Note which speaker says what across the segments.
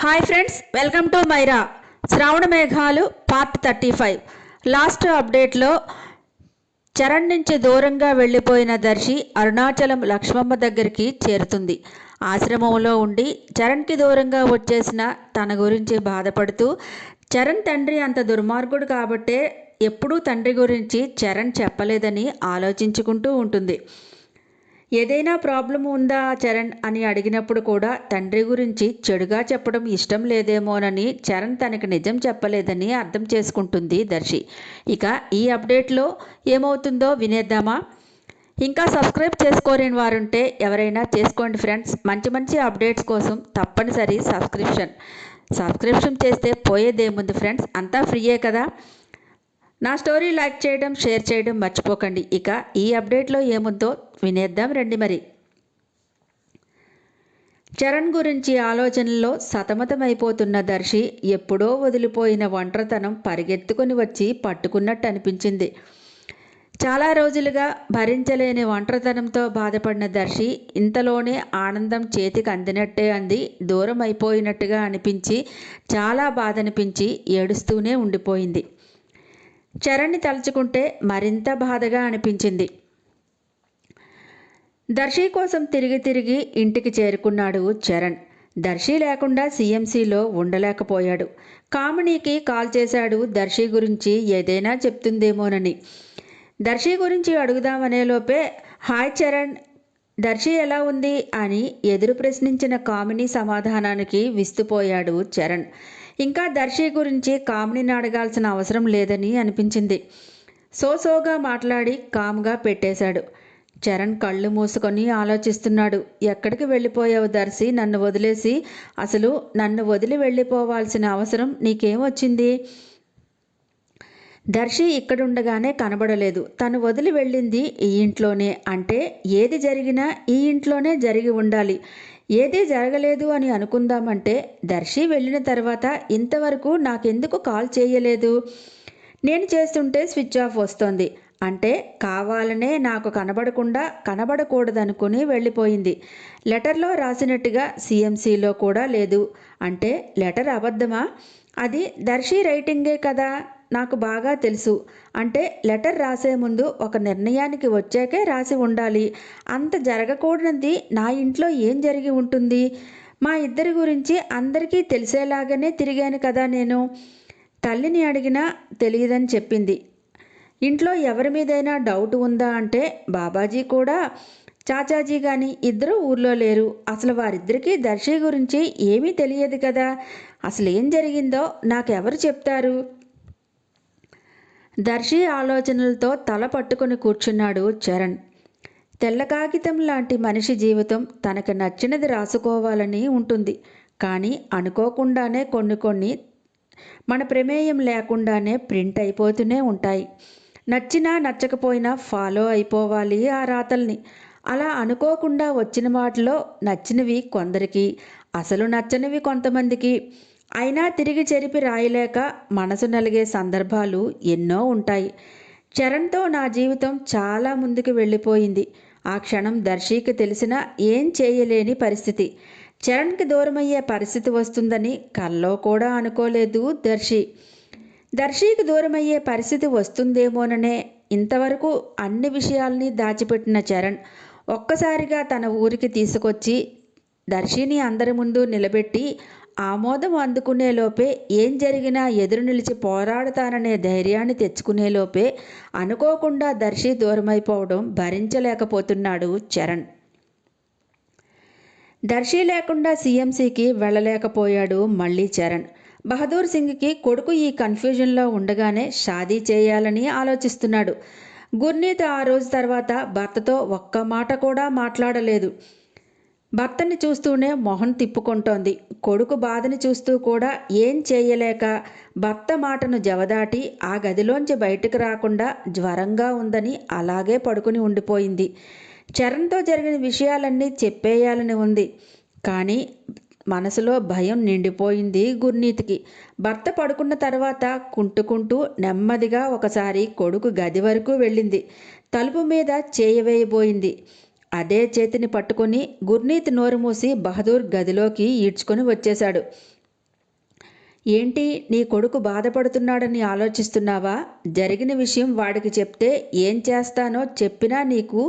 Speaker 1: Hi friends welcome to Myra Shravana Meghalu part thirty five last అప్డేట్లో Charan నుంచి దూరంగా వెళ్ళిపోయిన దర్శి అరుణాచలం లక్ష్మమ్మ దగ్గరికి చేరుతుంది. ఆశ్రమంలో ఉండి చరణ్కి దూరంగా వచ్చేసిన తన గురించి బాధపడుతూ చరణ్ తండ్రి అంత దుర్మార్గుడు కాబట్టే ఎప్పుడూ తండ్రి గురించి చరణ్ చెప్పలేదని ఆలోచించుకుంటూ ఉంటుంది. ఏదైనా ప్రాబ్లం ఉందా చరణ్ అని అడిగినప్పుడు కూడా తండ్రి గురించి చెడుగా చెప్పడం ఇష్టం లేదేమోనని చరణ్ తనకి నిజం చెప్పలేదని అర్థం చేసుకుంటుంది దర్శి. ఇక ఈ అప్డేట్లో ఏమవుతుందో వినేద్దామా? ఇంకా సబ్స్క్రైబ్ చేసుకోలేని వారుంటే ఎవరైనా చేసుకోండి ఫ్రెండ్స్. మంచి మంచి అప్డేట్స్ కోసం తప్పనిసరి సబ్స్క్రిప్షన్. సబ్స్క్రిప్షన్ చేస్తే పోయేదేముంది ఫ్రెండ్స్? అంతా ఫ్రీయే కదా? నా స్టోరీ లైక్ చేయడం షేర్ చేయడం మర్చిపోకండి. ఇక ఈ అప్డేట్లో ఏముందో వినేద్దాం రండి మరి. చరణ్ గురించి ఆలోచనల్లో సతమతమైపోతున్న దర్శి ఎప్పుడో వదిలిపోయిన ఒంటరితనం పరిగెత్తుకొని వచ్చి పట్టుకున్నట్టు అనిపించింది. చాలా రోజులుగా భరించలేని ఒంటరితనంతో బాధపడిన దర్శి ఇంతలోనే ఆనందం చేతికి అందినట్టే అంది. దూరం అయిపోయినట్టుగా అనిపించి చాలా బాధ అనిపించి ఏడుస్తూనే ఉండిపోయింది. చరణ్ని తలుచుకుంటే మరింత బాధగా అనిపించింది. దర్శి కోసం తిరిగి తిరిగి ఇంటికి చేరుకున్నాడు చరణ్. దర్శి లేకుండా సీఎంసీలో ఉండలేకపోయాడు. కామినీకి కాల్ చేశాడు దర్శి గురించి ఏదైనా చెప్తుందేమోనని. దర్శి గురించి అడుగుదామనే లోపే హాయ్ చరణ్ దర్శి ఎలా ఉంది? అని ఎదురు ప్రశ్నించిన కామిని సమాధానానికి విస్తుపోయాడు చరణ్. ఇంకా దర్శి గురించి కామినిని అడగాల్సిన అవసరం లేదని అనిపించింది. సోసోగా మాట్లాడి కామ్గా పెట్టేశాడు. చరణ్ కళ్ళు మూసుకొని ఆలోచిస్తున్నాడు. ఎక్కడికి వెళ్ళిపోయావు దర్శి? నన్ను వదిలేసి? అసలు నన్ను వదిలి వెళ్ళిపోవాల్సిన అవసరం నీకేం వచ్చింది? దర్శి ఇక్కడుండగానే కనబడలేదు. తను వదిలి వెళ్ళింది ఈ ఇంట్లోనే. అంటే ఏది జరిగినా ఈ ఇంట్లోనే జరిగి ఉండాలి. ఏదీ జరగలేదు అని అనుకుందామంటే దర్శి వెళ్ళిన తర్వాత ఇంతవరకు నాకెందుకు కాల్ చేయలేదు? నేను చేస్తుంటే స్విచ్ ఆఫ్ వస్తోంది. అంటే కావాలనే నాకు కనబడకుండా కనబడకూడదనుకుని వెళ్ళిపోయింది. లెటర్లో రాసినట్టుగా సిఎంసిలో కూడా లేదు. అంటే లెటర్ అబద్ధమా? అది దర్శి రైటింగే కదా. నాకు బాగా తెలుసు. అంటే లెటర్ రాసే ముందు ఒక నిర్ణయానికి వచ్చాకే రాసి ఉండాలి. అంత జరగకూడనిది నా ఇంట్లో ఏం జరిగి ఉంటుంది? మా ఇద్దరి గురించి అందరికీ తెలిసేలాగానే తిరిగాను కదా నేను. తల్లిని అడిగినా తెలియదని చెప్పింది. ఇంట్లో ఎవరి మీదైనా డౌట్ ఉందా అంటే బాబాజీ కూడా. చాచాజీ కానీ ఇద్దరు ఊర్లో లేరు. అసలు వారిద్దరికీ దర్శి గురించి ఏమీ తెలియదు కదా. అసలు ఏం జరిగిందో నాకెవరు చెప్తారు? దర్శి ఆలోచనలతో తల పట్టుకొని కూర్చున్నాడు చరణ్. తెల్ల కాగితం లాంటి మనిషి జీవితం తనకు నచ్చినది రాసుకోవాలని ఉంటుంది. కానీ అనుకోకుండానే కొన్ని కొన్ని మన ప్రమేయం లేకుండానే ప్రింట్ అయిపోతూనే ఉంటాయి. నచ్చినా నచ్చకపోయినా ఫాలో అయిపోవాలి ఆ రాతల్ని. అలా అనుకోకుండా వచ్చిన వాటిలో నచ్చినవి కొందరికి అసలు నచ్చనివి కొంతమందికి. అయినా తిరిగి చెరిపి రాయలేక మనసు నలిగే సందర్భాలు ఎన్నో ఉంటాయి. చరణ్తో నా జీవితం చాలా ముందుకు వెళ్ళిపోయింది. ఆ క్షణం దర్శికి తెలిసిన ఏం చేయలేని పరిస్థితి. చరణ్కి దూరమయ్యే పరిస్థితి వస్తుందని కల్లో కూడా అనుకోలేదు దర్శి. దర్శికి దూరమయ్యే పరిస్థితి వస్తుందేమోననే ఇంతవరకు అన్ని విషయాల్ని దాచిపెట్టిన చరణ్ ఒక్కసారిగా తన ఊరికి తీసుకొచ్చి దర్శిని అందరి ముందు నిలబెట్టి ఆమోదం అందుకునేలోపే ఏం జరిగినా ఎదురు నిలిచి పోరాడతాననే ధైర్యాన్ని తెచ్చుకునేలోపే అనుకోకుండా దర్శి దూరమైపోవడం భరించలేకపోతున్నాడు చరణ్. దర్శి లేకుండా సీఎంసీకి వెళ్ళలేకపోయాడు మళ్ళీ చరణ్. బహదూర్ సింగ్కి కొడుకు ఈ కన్ఫ్యూజన్లో ఉండగానే షాదీ చేయాలని ఆలోచిస్తున్నాడు. గుర్నీత్ ఆ రోజు తర్వాత భర్తతో ఒక్క మాట కూడా మాట్లాడలేదు. భర్తని చూస్తూనే మొహం తిప్పుకుంటోంది. కొడుకు బాధని చూస్తూ కూడా ఏం చేయలేక భర్త మాటను జవదాటి ఆ గదిలోంచి బయటకు రాకుండా జ్వరంగా ఉందని అలాగే పడుకుని ఉండిపోయింది. చరణ్తో జరిగిన విషయాలన్నీ చెప్పేయాలని ఉంది. కానీ మనసులో భయం నిండిపోయింది గుర్నీతికి. భర్త పడుకున్న తర్వాత కుంటుకుంటూ నెమ్మదిగా ఒకసారి కొడుకు గది వరకు వెళ్ళింది. తలుపు మీద చేయవేయబోయింది అదే చేతిని పట్టుకొని గుర్నీత్ నోరు మూసి బహదూర్ గదిలోకి ఈడ్చుకొని వచ్చేశాడు. ఏంటి నీ కొడుకు బాధపడుతున్నాడని ఆలోచిస్తున్నావా? జరిగిన విషయం వాడికి చెప్తే ఏం చేస్తానో చెప్పినా నీకు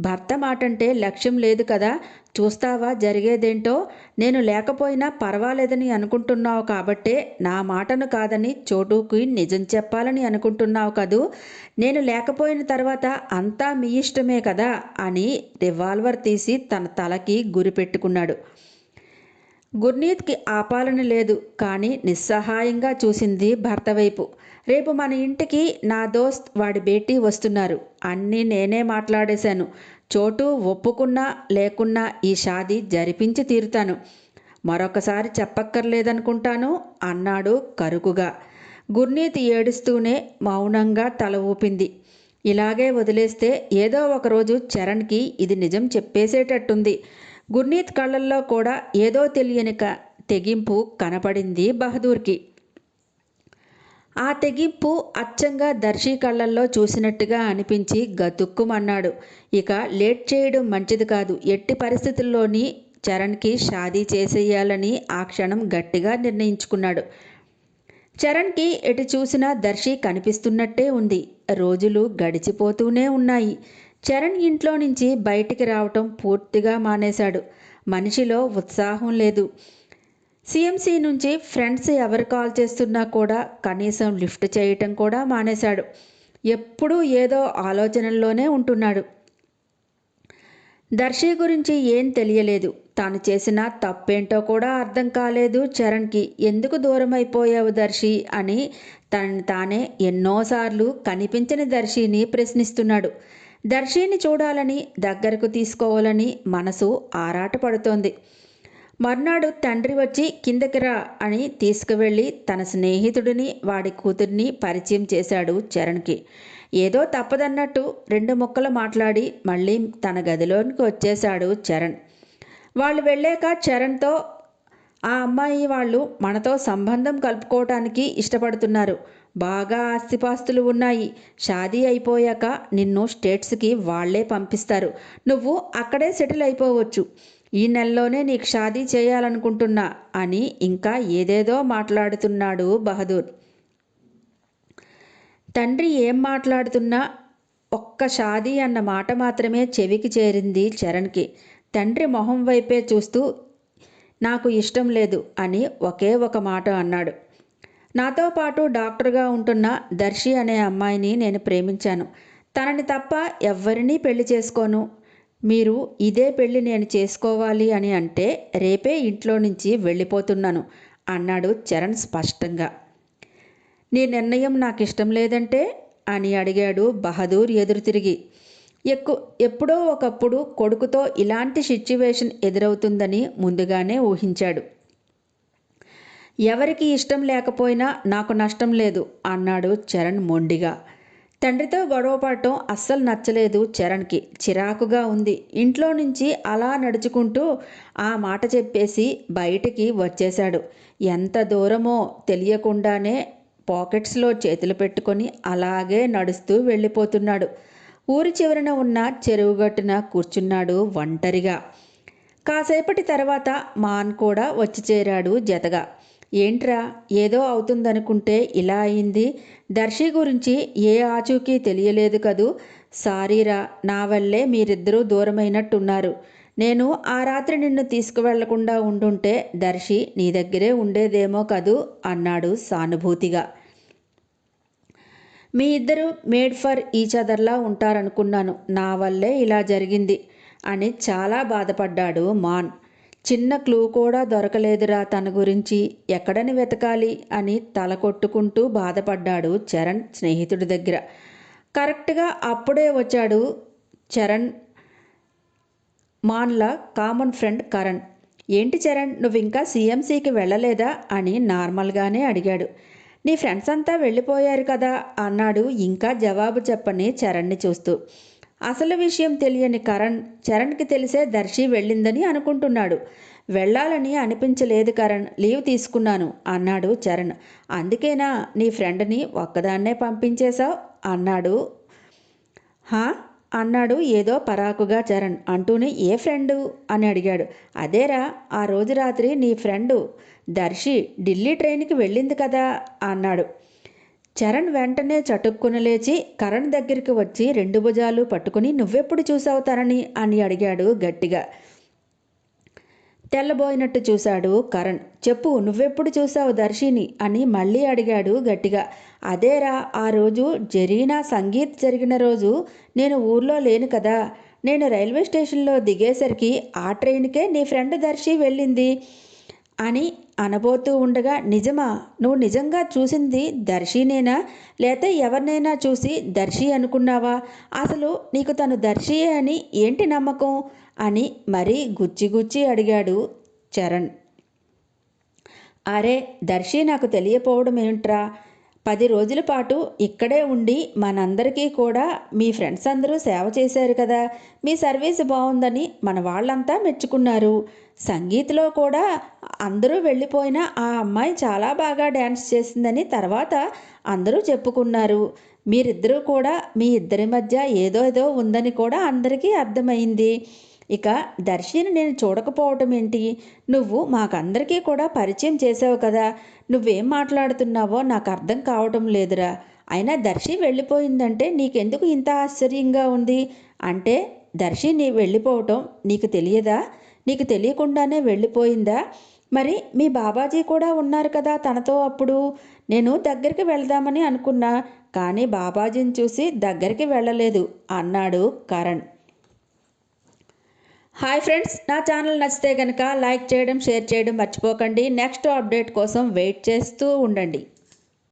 Speaker 1: భర్త మాటంటే లక్ష్యం లేదు కదా? చూస్తావా జరిగేదేంటో? నేను లేకపోయినా పర్వాలేదని అనుకుంటున్నావు కాబట్టే నా మాటను కాదని చోటుకి నిజం చెప్పాలని అనుకుంటున్నావు కదూ? నేను లేకపోయిన తర్వాత అంతా మీ ఇష్టమే కదా? అని రివాల్వర్ తీసి తన తలకి గురి పెట్టుకున్నాడు. గుర్నీత్కి ఆపాలని లేదు కానీ నిస్సహాయంగా చూసింది భర్త వైపు. రేపు మన ఇంటికి నా దోస్త్ వాడి బేటీ వస్తున్నారు. అన్నీ నేనే మాట్లాడేశాను. చోటు ఒప్పుకున్నా లేకున్నా ఈ షాదీ జరిపించి తీరుతాను. మరొకసారి చెప్పక్కర్లేదనుకుంటాను అన్నాడు కరుకుగా. గుర్నీత్ ఏడుస్తూనే మౌనంగా తల ఊపింది. ఇలాగే వదిలేస్తే ఏదో ఒకరోజు చరణ్కి ఇది నిజం చెప్పేసేటట్టుంది. గుర్నీత్ కళ్ళల్లో కూడా ఏదో తెలియని తెగింపు కనపడింది బహదూర్కి. ఆ తెగింపు అచ్చంగా దర్శి కళ్ళల్లో చూసినట్టుగా అనిపించి గతుక్కుమన్నాడు. ఇక లేట్ చేయడం మంచిది కాదు. ఎట్టి పరిస్థితుల్లోని చరణ్కి షాదీ చేసేయాలని ఆ క్షణం గట్టిగా నిర్ణయించుకున్నాడు. చరణ్కి ఎటు చూసినా దర్శి కనిపిస్తున్నట్టే ఉంది. రోజులు గడిచిపోతూనే ఉన్నాయి. చరణ్ ఇంట్లో నుంచి బయటికి రావటం పూర్తిగా మానేశాడు. మనిషిలో ఉత్సాహం లేదు. సిఎంసి నుంచి ఫ్రెండ్స్ ఎవరు కాల్ చేస్తున్నా కూడా కనీసం లిఫ్ట్ చేయటం కూడా మానేశాడు. ఎప్పుడూ ఏదో ఆలోచనల్లోనే ఉంటున్నాడు. దర్శి గురించి ఏం తెలియలేదు. తాను చేసిన తప్పేంటో కూడా అర్థం కాలేదు చరణ్కి. ఎందుకు దూరం అయిపోయావు దర్శి అని తనని తానే ఎన్నోసార్లు కనిపించని దర్శిని ప్రశ్నిస్తున్నాడు. దర్శిని చూడాలని దగ్గరకు తీసుకోవాలని మనసు ఆరాటపడుతోంది. మర్నాడు తండ్రి వచ్చి కిందకి రా అని తీసుకువెళ్ళి తన స్నేహితుడిని వాడి కూతుర్ని పరిచయం చేశాడు చరణ్కి. ఏదో తప్పదన్నట్టు రెండు ముక్కలు మాట్లాడి మళ్ళీ తన గదిలోనికి వచ్చేశాడు చరణ్. వాళ్ళు వెళ్ళాక చరణ్తో ఆ అమ్మాయి వాళ్ళు మనతో సంబంధం కలుపుకోవటానికి ఇష్టపడుతున్నారు. బాగా ఆస్తిపాస్తులు ఉన్నాయి. షాదీ అయిపోయాక నిన్ను స్టేట్స్కి వాళ్ళే పంపిస్తారు. నువ్వు అక్కడే సెటిల్ అయిపోవచ్చు. ఈ నెలలోనే నీకు షాదీ చేయాలనుకుంటున్నా అని ఇంకా ఏదేదో మాట్లాడుతున్నాడు బహదూర్. తండ్రి ఏం మాట్లాడుతున్నా ఒక్క షాదీ అన్న మాట మాత్రమే చెవికి చేరింది చరణ్కి. తండ్రి మొహం వైపే చూస్తూ నాకు ఇష్టం లేదు అని ఒకే ఒక మాట అన్నాడు. నాతో పాటు డాక్టర్గా ఉంటున్న దర్శి అనే అమ్మాయిని నేను ప్రేమించాను. తనని తప్ప ఎవ్వరినీ పెళ్ళి చేసుకోను. మీరు ఇదే పెళ్ళి నేను చేసుకోవాలి అని అంటే రేపే ఇంట్లో నుంచి వెళ్ళిపోతున్నాను అన్నాడు చరణ్ స్పష్టంగా. నీ నిర్ణయం నాకు ఇష్టం లేదంటే? అని అడిగాడు బహదూర్ ఎదురు తిరిగి ఎక్కు ఎప్పుడో ఒకప్పుడు కొడుకుతో ఇలాంటి సిచ్యువేషన్ ఎదురవుతుందని ముందుగానే ఊహించాడు. ఎవరికి ఇష్టం లేకపోయినా నాకు నష్టం లేదు అన్నాడు చరణ్ మొండిగా. తండ్రితో గొడవపడటం అస్సలు నచ్చలేదు చరణ్కి. చిరాకుగా ఉంది. ఇంట్లో నుంచి అలా నడుచుకుంటూ ఆ మాట చెప్పేసి బయటికి వచ్చేశాడు. ఎంత దూరమో తెలియకుండానే పాకెట్స్లో చేతులు పెట్టుకొని అలాగే నడుస్తూ వెళ్ళిపోతున్నాడు. ఊరి చివరన ఉన్న చెరువుగట్టున కూర్చున్నాడు ఒంటరిగా. కాసేపటి తర్వాత మాన్ కూడా వచ్చి చేరాడు జతగా. ఏంట్రా ఏదో అవుతుందనుకుంటే ఇలా అయింది. దర్శి గురించి ఏ ఆచూకీ తెలియలేదు కదూ. సారీరా నా వల్లే మీరిద్దరూ దూరమైనట్టున్నారు. నేను ఆ రాత్రి నిన్ను తీసుకువెళ్ళకుండా ఉండుంటే దర్శి నీ దగ్గరే ఉండేదేమో కదూ అన్నాడు సానుభూతిగా. మీ ఇద్దరు మేడ్ ఫర్ ఈచ్ అదర్లా ఉంటారనుకున్నాను. నా వల్లే ఇలా జరిగింది అని చాలా బాధపడ్డాడు మాన్. చిన్న క్లూ కూడా దొరకలేదురా తన గురించి. ఎక్కడని వెతకాలి అని తల కొట్టుకుంటూ బాధపడ్డాడు చరణ్ స్నేహితుడి దగ్గర. కరెక్ట్గా అప్పుడే వచ్చాడు చరణ్ మాన్ల కామన్ ఫ్రెండ్ కరణ్. ఏంటి చరణ్ నువ్వు ఇంకా సీఎంసీకి వెళ్ళలేదా అని నార్మల్గానే అడిగాడు. నీ ఫ్రెండ్స్ అంతా వెళ్ళిపోయారు కదా అన్నాడు. ఇంకా జవాబు చెప్పని చరణ్ని చూస్తూ. అసలు విషయం తెలియని కరణ్ చరణ్కి తెలిసే దర్శి వెళ్ళిందని అనుకుంటున్నాడు. వెళ్ళాలని అనిపించలేదు కరణ్. లీవ్ తీసుకున్నాను అన్నాడు చరణ్. అందుకేనా నీ ఫ్రెండ్ని ఒక్కదాన్నే పంపించేశావు? అన్నాడు. హా? అన్నాడు ఏదో పరాకుగా చరణ్. అంటూనే ఏ ఫ్రెండు? అని అడిగాడు. అదేరా ఆ రోజు రాత్రి నీ ఫ్రెండు దర్శి ఢిల్లీ ట్రైన్కి వెళ్ళింది కదా? అన్నాడు. చరణ్ వెంటనే చటుక్కున లేచి కరణ్ దగ్గరికి వచ్చి రెండు భుజాలు పట్టుకుని నువ్వెప్పుడు చూసావు తనని? అని అడిగాడు గట్టిగా. తెల్లబోయినట్టు చూశాడు కరణ్. చెప్పు నువ్వెప్పుడు చూసావు దర్శిని? అని మళ్ళీ అడిగాడు గట్టిగా. అదేరా ఆ రోజు జరీనా సంగీత్ జరిగిన రోజు నేను ఊర్లో లేను కదా. నేను రైల్వే స్టేషన్లో దిగేసరికి ఆ ట్రైన్కే నీ ఫ్రెండ్ దర్శి వెళ్ళింది. అని అనబోతూ ఉండగా నిజమా? నువ్వు నిజంగా చూసింది దర్శినేనా? లేతే ఎవరినైనా చూసి దర్శి అనుకున్నావా? అసలు నీకు తను దర్శియే అని ఏంటి నమ్మకం? అని మరీ గుచ్చి గుచ్చి అడిగాడు చరణ్. అరే దర్శి నాకు తెలియపోవడం ఏంట్రా? పది రోజుల పాటు ఇక్కడే ఉండి మనందరికీ కూడా మీ ఫ్రెండ్స్ అందరూ సేవ చేశారు కదా. మీ సర్వీస్ బాగుందని మన వాళ్ళంతా మెచ్చుకున్నారు. సంగీత్లో కూడా అందరూ వెళ్ళిపోయిన ఆ అమ్మాయి చాలా బాగా డ్యాన్స్ చేసిందని తర్వాత అందరూ చెప్పుకున్నారు. మీరిద్దరూ కూడా మీ ఇద్దరి మధ్య ఏదో ఏదో ఉందని కూడా అందరికీ అర్థమైంది. ఇక దర్శిని నేను చూడకపోవటం ఏంటి? నువ్వు మాకందరికీ కూడా పరిచయం చేసావు కదా. నువ్వేం మాట్లాడుతున్నావో నాకు అర్థం కావటం లేదురా. అయినా దర్శి వెళ్ళిపోయిందంటే నీకెందుకు ఇంత ఆశ్చర్యంగా ఉంది? అంటే దర్శి నీ వెళ్ళిపోవటం నీకు తెలియదా? నీకు తెలియకుండానే వెళ్ళిపోయిందా? మరి మీ బాబాజీ కూడా ఉన్నారు కదా తనతో అప్పుడు? నేను దగ్గరికి వెళ్దామని అనుకున్నా కానీ బాబాజీని చూసి దగ్గరికి వెళ్ళలేదు అన్నాడు కరణ్. హాయ్ ఫ్రెండ్స్ నా ఛానల్ నచ్చితే కనుక లైక్ చేయడం షేర్ చేయడం మర్చిపోకండి. నెక్స్ట్ అప్డేట్ కోసం వెయిట్ చేస్తూ ఉండండి.